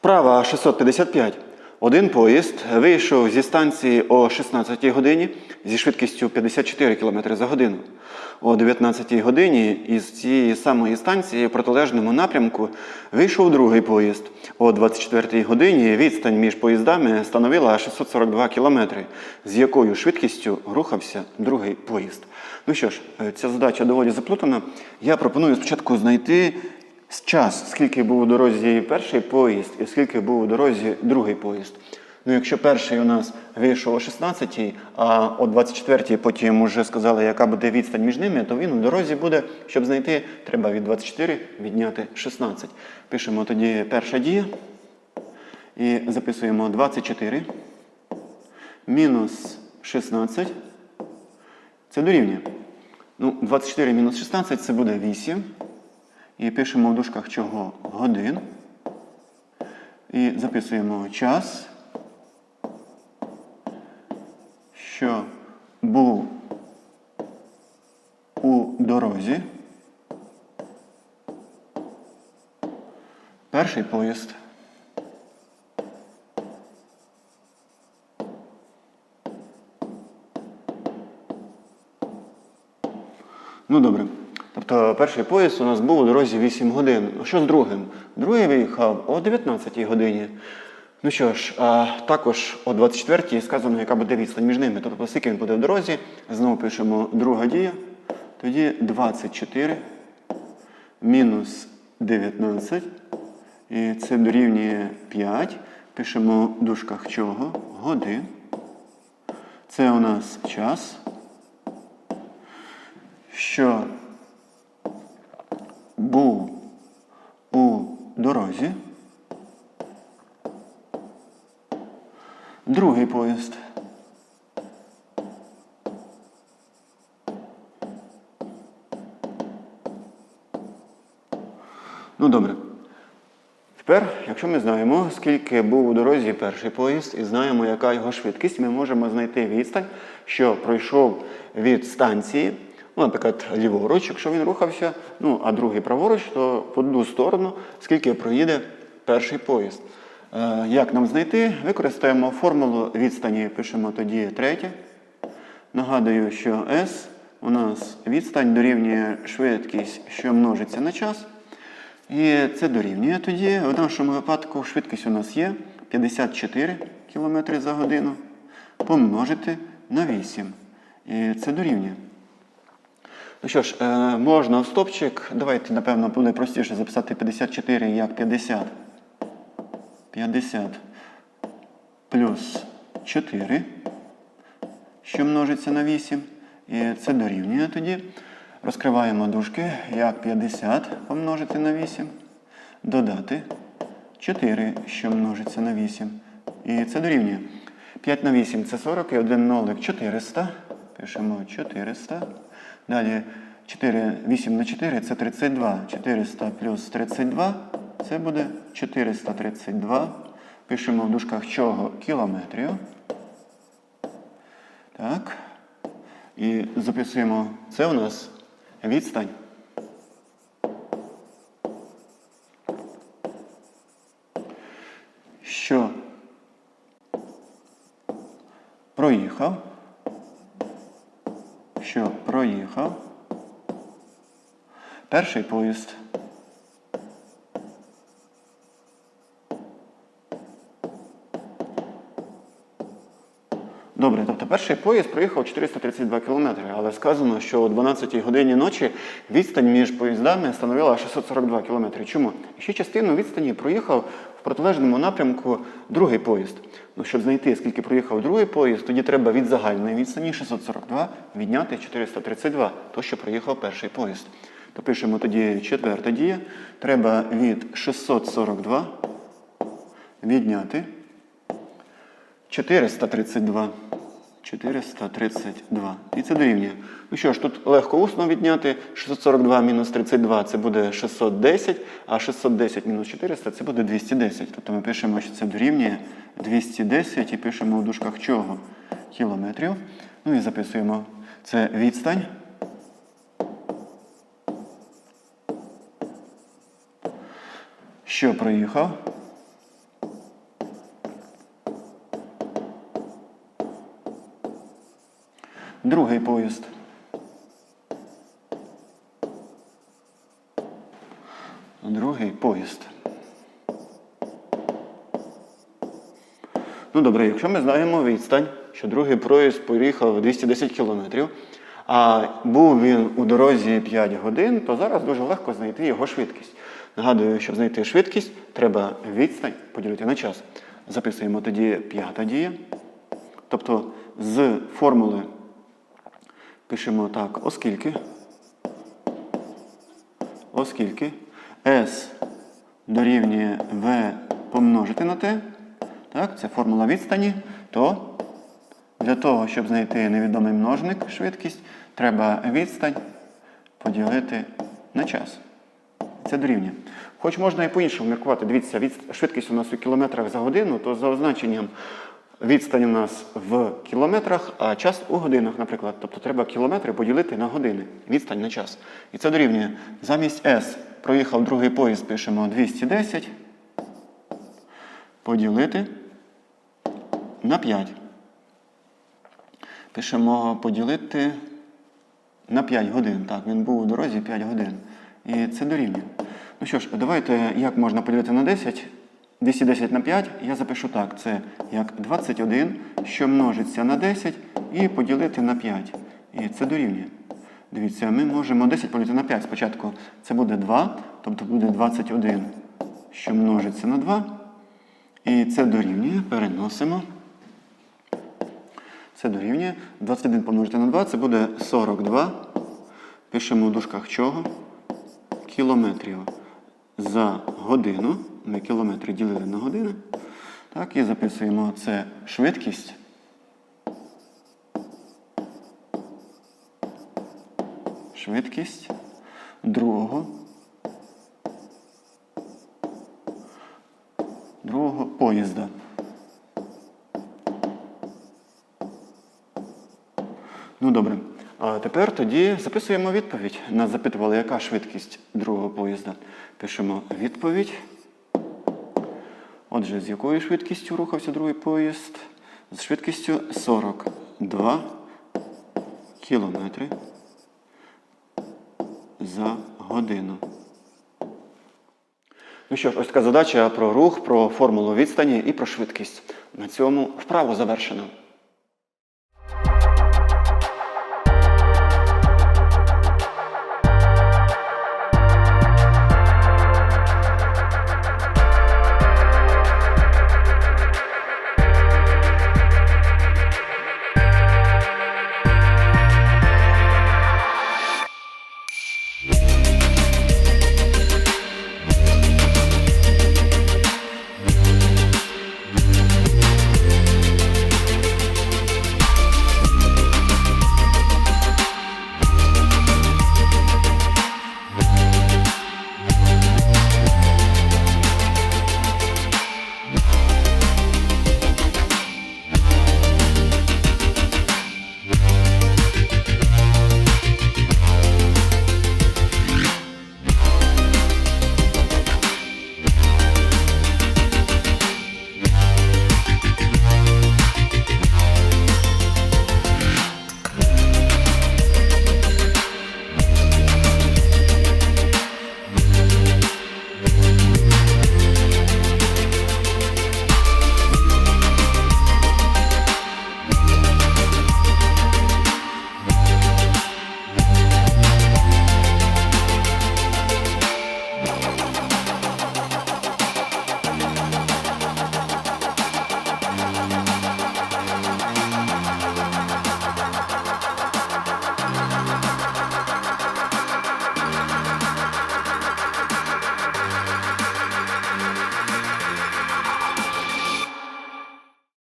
Вправа 655. Один поїзд вийшов зі станції о 16 годині зі швидкістю 54 км за годину. О 19 годині із цієї самої станції в протилежному напрямку вийшов другий поїзд. О 24 годині відстань між поїздами становила 642 км, з якою швидкістю рухався другий поїзд. Ну що ж, е, ця задача доволі заплутана. Я пропоную спочатку знайти час, скільки був у дорозі перший поїзд і скільки був у дорозі другий поїзд. Ну, якщо перший у нас вийшов о 16-й, а о 24-й потім вже сказали, яка буде відстань між ними, то він у дорозі буде, щоб знайти, треба від 24 відняти 16. Пишемо тоді перша дія і записуємо 24 мінус 16. Це дорівнює. Ну, 24 мінус 16 це буде 8. І пишемо в дужках чого годин. І записуємо час, що був у дорозі. Перший поїзд. Ну добре. Перший поїзд у нас був у дорозі 8 годин. Що з другим? Другий виїхав о 19 годині. Ну що ж, а також о 24-й сказано, яка буде відстань між ними. Тобто, скільки він буде в дорозі, знову пишемо друга дія. Тоді 24 мінус 19. І це дорівнює 5. Пишемо в дужках чого? Годин. Це у нас час. Що був у дорозі. Другий поїзд. Ну добре. Тепер, якщо ми знаємо, скільки був у дорозі перший поїзд і знаємо, яка його швидкість, ми можемо знайти відстань, що пройшов від станції, ну, наприклад, ліворуч, якщо він рухався, ну, а другий праворуч, то в одну сторону, скільки проїде перший поїзд. Е, як нам знайти? Використаємо формулу відстані, пишемо тоді третє. Нагадую, що S у нас відстань дорівнює швидкість, що множиться на час. І це дорівнює тоді. В нашому випадку швидкість у нас є 54 км за годину помножити на 8. І це дорівнює. Ну що ж, е, можна стопчик. Давайте, напевно, буде простіше записати 54 як 50. 50 плюс 4, що множиться на 8. І це дорівнює тоді. Розкриваємо дужки, як 50 помножити на 8. Додати 4, що множиться на 8. І це дорівнює. 5 на 8 це 40 і 1 нолик 400. Пишемо 400. Далі 4, 8 на 4 це 32. 400 плюс 32 це буде 432. Пишемо в дужках чого? Кілометрів. Так. І записуємо, це у нас відстань. Що проїхав, що проїхав перший поїзд. Добре, тобто перший поїзд проїхав 432 кілометри, але сказано, що о 12 годині ночі відстань між поїздами становила 642 кілометри. Чому? Ще частину відстані проїхав протилежному напрямку другий поїзд. Ну, щоб знайти, скільки проїхав другий поїзд, тоді треба від загальної відстані 642 відняти 432, то, що проїхав перший поїзд. То пишемо тоді четверта дія. Треба від 642 відняти 432. 432. І це дорівнює. Ну що ж, тут легко усно відняти. 642 мінус 32 це буде 610, а 610 мінус 400 це буде 210. Тобто ми пишемо, що це дорівнює 210 і пишемо в дужках чого? Кілометрів. Ну і записуємо. Це відстань. Що проїхав? Другий поїзд. Другий поїзд. Ну добре, якщо ми знаємо відстань, що другий проїзд поїхав 210 кілометрів, а був він у дорозі 5 годин, то зараз дуже легко знайти його швидкість. Нагадую, щоб знайти швидкість, треба відстань поділити на час. Записуємо тоді п'ята дія. Тобто з формули пишемо так, оскільки. Оскільки S дорівнює V помножити на T, так, це формула відстані, то для того, щоб знайти невідомий множник швидкість, треба відстань поділити на час. Це дорівнює. Хоч можна і по-іншому міркувати. Дивіться, швидкість у нас у кілометрах за годину, то за означенням відстань у нас в кілометрах, а час у годинах, наприклад. Тобто треба кілометри поділити на години. Відстань на час. І це дорівнює. Замість S проїхав другий поїзд, пишемо 210. Поділити на 5. Пишемо поділити на 5 годин. Так, він був у дорозі 5 годин. І це дорівнює. Ну що ж, давайте як можна поділити на 10. 210 на 5 я запишу так. Це як 21, що множиться на 10, і поділити на 5. І це дорівнює. Дивіться, ми можемо 10 поділити на 5. Спочатку це буде 2, тобто буде 21, що множиться на 2. І це дорівнює. Переносимо. Це дорівнює. 21 помножити на 2, це буде 42. Пишемо в дужках чого? Кілометрів за годину. Ми кілометри ділили на години. Так, і записуємо це швидкість. Швидкість другого. Другого поїзда. Ну добре. А тепер тоді записуємо відповідь. Нас запитували, яка швидкість другого поїзда. Пишемо відповідь. Отже, з якою швидкістю рухався другий поїзд? З швидкістю 42 кілометри за годину. Ну що ж, ось така задача про рух, про формулу відстані і про швидкість. На цьому вправу завершено.